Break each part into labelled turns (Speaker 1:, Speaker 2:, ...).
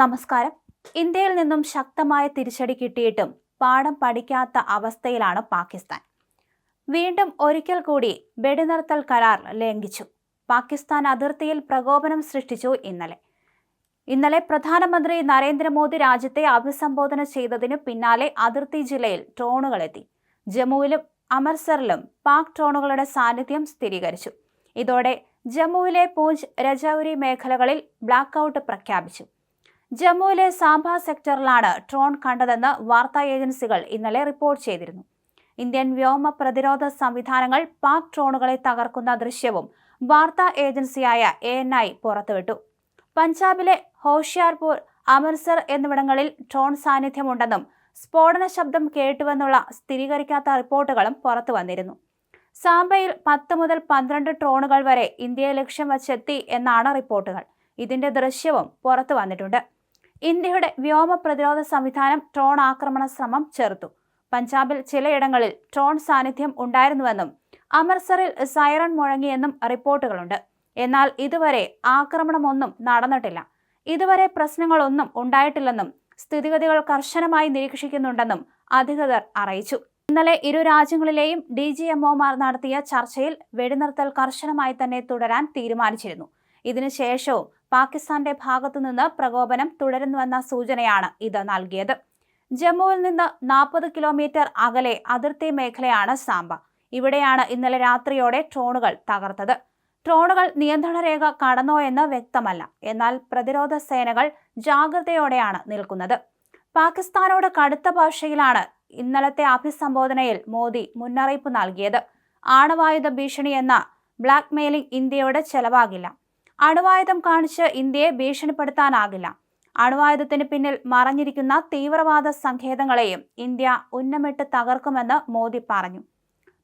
Speaker 1: നമസ്കാരം. ഇന്ത്യയിൽ നിന്നും ശക്തമായ തിരിച്ചടി കിട്ടിയിട്ടും പാഠം പഠിക്കാത്ത അവസ്ഥയിലാണ് പാകിസ്ഥാൻ. വീണ്ടും ഒരിക്കൽ കൂടി വെടിനിർത്തൽ കരാർ ലംഘിച്ചു. പാകിസ്ഥാൻ അതിർത്തിയിൽ പ്രകോപനം സൃഷ്ടിച്ചു ഇന്നലെ. ഇന്നലെ പ്രധാനമന്ത്രി നരേന്ദ്രമോദി രാജ്യത്തെ അഭിസംബോധന ചെയ്തതിനു പിന്നാലെ അതിർത്തി ജില്ലയിൽ ഡ്രോണുകളെത്തി. ജമ്മുവിലും അമർസറിലും പാക് ഡ്രോണുകളുടെ സാന്നിധ്യം സ്ഥിരീകരിച്ചു. ഇതോടെ ജമ്മുവിലെ പൂഞ്ച് രജൌരി മേഖലകളിൽ ബ്ലാക്ക് ഔട്ട് പ്രഖ്യാപിച്ചു. ജമ്മുവിലെ സാംബ സെക്ടറിലാണ് ഡ്രോൺ കണ്ടതെന്ന് വാർത്താ ഏജൻസികൾ ഇന്നലെ റിപ്പോർട്ട് ചെയ്തിരുന്നു. ഇന്ത്യൻ വ്യോമ പ്രതിരോധ സംവിധാനങ്ങൾ പാക് ഡ്രോണുകളെ തകർക്കുന്ന ദൃശ്യവും വാർത്താ ഏജൻസിയായ എ എൻ ഐ പുറത്തുവിട്ടു. പഞ്ചാബിലെ ഹോഷിയാർപൂർ അമൃത്സർ എന്നിവിടങ്ങളിൽ ഡ്രോൺ സാന്നിധ്യമുണ്ടെന്നും സ്ഫോടന ശബ്ദം കേട്ടുവെന്നുള്ള സ്ഥിരീകരിക്കാത്ത റിപ്പോർട്ടുകളും പുറത്തു വന്നിരുന്നു. സാംബയിൽ പത്ത് മുതൽ പന്ത്രണ്ട് ഡ്രോണുകൾ വരെ ഇന്ത്യയെ ലക്ഷ്യം വച്ചെത്തി എന്നാണ് റിപ്പോർട്ടുകൾ. ഇതിന്റെ ദൃശ്യവും പുറത്തു വന്നിട്ടുണ്ട്. ഇന്ത്യയുടെ വ്യോമ പ്രതിരോധ സംവിധാനം ഡ്രോൺ ആക്രമണ ശ്രമം ചെറുത്തു. പഞ്ചാബിൽ ചിലയിടങ്ങളിൽ ഡ്രോൺ സാന്നിധ്യം ഉണ്ടായിരുന്നുവെന്നും അമൃത്സറിൽ സൈറൺ മുഴങ്ങിയെന്നും റിപ്പോർട്ടുകളുണ്ട്. എന്നാൽ ഇതുവരെ ആക്രമണമൊന്നും നടന്നിട്ടില്ല. ഇതുവരെ പ്രശ്നങ്ങളൊന്നും ഉണ്ടായിട്ടില്ലെന്നും സ്ഥിതിഗതികൾ കർശനമായി നിരീക്ഷിക്കുന്നുണ്ടെന്നും അധികൃതർ അറിയിച്ചു. ഇന്നലെ ഇരു രാജ്യങ്ങളിലെയും ഡി ജി എംഒമാർ നടത്തിയ ചർച്ചയിൽ വെടിനിർത്തൽ കർശനമായി തന്നെ തുടരാൻ തീരുമാനിച്ചിരുന്നു. ഇതിനുശേഷവും പാകിസ്ഥാന്റെ ഭാഗത്തുനിന്ന് പ്രകോപനം തുടരുന്നുവെന്ന സൂചനയാണ് ഇത് നൽകിയത്. ജമ്മുവിൽ നിന്ന് നാൽപ്പത് കിലോമീറ്റർ അകലെ അതിർത്തി മേഖലയാണ് സാംബ. ഇവിടെയാണ് ഇന്നലെ രാത്രിയോടെ ട്രോണുകൾ തകർത്തത്. ട്രോണുകൾ നിയന്ത്രണ രേഖ കടന്നോ എന്ന് വ്യക്തമല്ല. എന്നാൽ പ്രതിരോധ സേനകൾ ജാഗ്രതയോടെയാണ് നിൽക്കുന്നത്. പാകിസ്ഥാനോട് കടുത്ത ഭാഷയിലാണ് ഇന്നലത്തെ അഭിസംബോധനയിൽ മോദി മുന്നറിയിപ്പ് നൽകിയത്. ആണവായുധ ഭീഷണി എന്ന ബ്ലാക്ക് മെയിലിംഗ് ഇന്ത്യയോട് ചെലവാകില്ല. അണുവായുധം കാണിച്ച് ഇന്ത്യയെ ഭീഷണിപ്പെടുത്താനാകില്ല. അണുവായുധത്തിന് പിന്നിൽ മറഞ്ഞിരിക്കുന്ന തീവ്രവാദ സങ്കേതങ്ങളെയും ഇന്ത്യ ഉന്നമിട്ട് തകർക്കുമെന്ന് മോദി പറഞ്ഞു.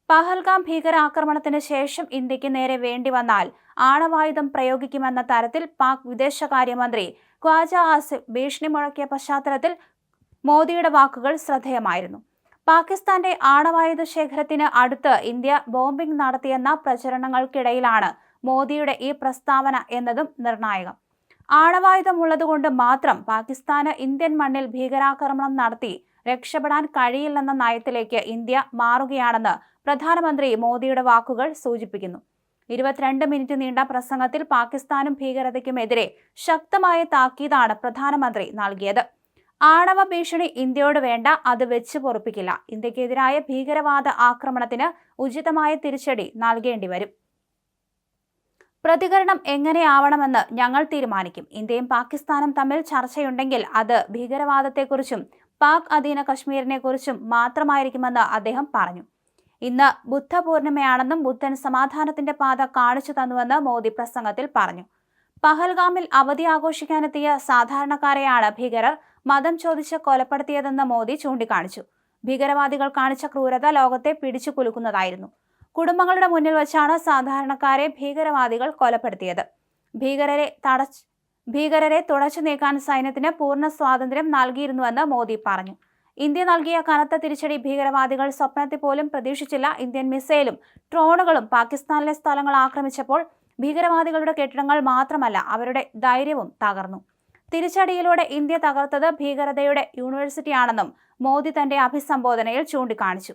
Speaker 1: പഹൽഗാം ഭീകരാക്രമണത്തിന് ശേഷം ഇന്ത്യയ്ക്ക് നേരെ വേണ്ടി വന്നാൽ ആണവായുധം പ്രയോഗിക്കുമെന്ന തരത്തിൽ പാക് വിദേശകാര്യമന്ത്രി ഖ്വാജ ആസിഫ് ഭീഷണി മുഴക്കിയ പശ്ചാത്തലത്തിൽ മോദിയുടെ വാക്കുകൾ ശ്രദ്ധേയമായിരുന്നു. പാകിസ്ഥാന്റെ ആണവായുധ ശേഖരത്തിന് അടുത്ത് ഇന്ത്യ ബോംബിംഗ് നടത്തിയെന്ന പ്രചരണങ്ങൾക്കിടയിലാണ് മോദിയുടെ ഈ പ്രസ്താവന എന്നതും നിർണായകം. ആണവായുധമുള്ളതുകൊണ്ട് മാത്രം പാകിസ്ഥാന് ഇന്ത്യൻ മണ്ണിൽ ഭീകരാക്രമണം നടത്തി രക്ഷപ്പെടാൻ കഴിയില്ലെന്ന നയത്തിലേക്ക് ഇന്ത്യ മാറുകയാണെന്ന് പ്രധാനമന്ത്രി മോദിയുടെ വാക്കുകൾ സൂചിപ്പിക്കുന്നു. ഇരുപത്തിരണ്ട് മിനിറ്റ് നീണ്ട പ്രസംഗത്തിൽ പാകിസ്ഥാനും ഭീകരതയ്ക്കുമെതിരെ ശക്തമായ താക്കീതാണ് പ്രധാനമന്ത്രി നൽകിയത്. ആണവ ഭീഷണി ഇന്ത്യയോട് വേണ്ട അത് വെച്ച് പൊറുപ്പിക്കില്ല. ഇന്ത്യക്കെതിരായ ഭീകരവാദ ആക്രമണത്തിന് ഉചിതമായ തിരിച്ചടി നൽകേണ്ടി വരും പ്രതികരണം എങ്ങനെയാവണമെന്ന് ഞങ്ങൾ തീരുമാനിക്കും. ഇന്ത്യയും പാകിസ്ഥാനും തമ്മിൽ ചർച്ചയുണ്ടെങ്കിൽ അത് ഭീകരവാദത്തെക്കുറിച്ചും പാക് അധീന കശ്മീരിനെക്കുറിച്ചും മാത്രമായിരിക്കുമെന്ന് അദ്ദേഹം പറഞ്ഞു. ഇന്ന് ബുദ്ധപൂർണിമയാണെന്നും ബുദ്ധൻ സമാധാനത്തിന്റെ പാത കാണിച്ചു തന്നുവെന്ന് മോദി പ്രസംഗത്തിൽ പറഞ്ഞു. പഹൽഗാമിൽ അവധി ആഘോഷിക്കാനെത്തിയ സാധാരണക്കാരെയാണ് ഭീകരർ മതം ചോദിച്ച് കൊലപ്പെടുത്തിയതെന്ന് മോദി ചൂണ്ടിക്കാണിച്ചു. ഭീകരവാദികൾ കാണിച്ച ക്രൂരത ലോകത്തെ പിടിച്ചു കുലുക്കുന്നതായിരുന്നു. കുടുംബങ്ങളുടെ മുന്നിൽ വച്ചാണ് സാധാരണക്കാരെ ഭീകരവാദികൾ കൊലപ്പെടുത്തിയത്. ഭീകരരെ തടച്ച് ഭീകരരെ തുടച്ചു നീക്കാൻ സൈന്യത്തിന് പൂർണ സ്വാതന്ത്ര്യം നൽകിയിരുന്നുവെന്ന് മോദി പറഞ്ഞു. ഇന്ത്യ നൽകിയ കനത്ത തിരിച്ചടി ഭീകരവാദികൾ സ്വപ്നത്തിൽ പോലും പ്രതീക്ഷിച്ചില്ല. ഇന്ത്യൻ മിസൈലും ഡ്രോണുകളും പാകിസ്ഥാനിലെ സ്ഥലങ്ങൾ ആക്രമിച്ചപ്പോൾ ഭീകരവാദികളുടെ കെട്ടിടങ്ങൾ മാത്രമല്ല അവരുടെ ധൈര്യവും തകർന്നു. തിരിച്ചടിയിലൂടെ ഇന്ത്യ തകർത്തത് ഭീകരതയുടെ യൂണിവേഴ്സിറ്റിയാണെന്നും മോദി തന്റെ അഭിസംബോധനയിൽ ചൂണ്ടിക്കാണിച്ചു.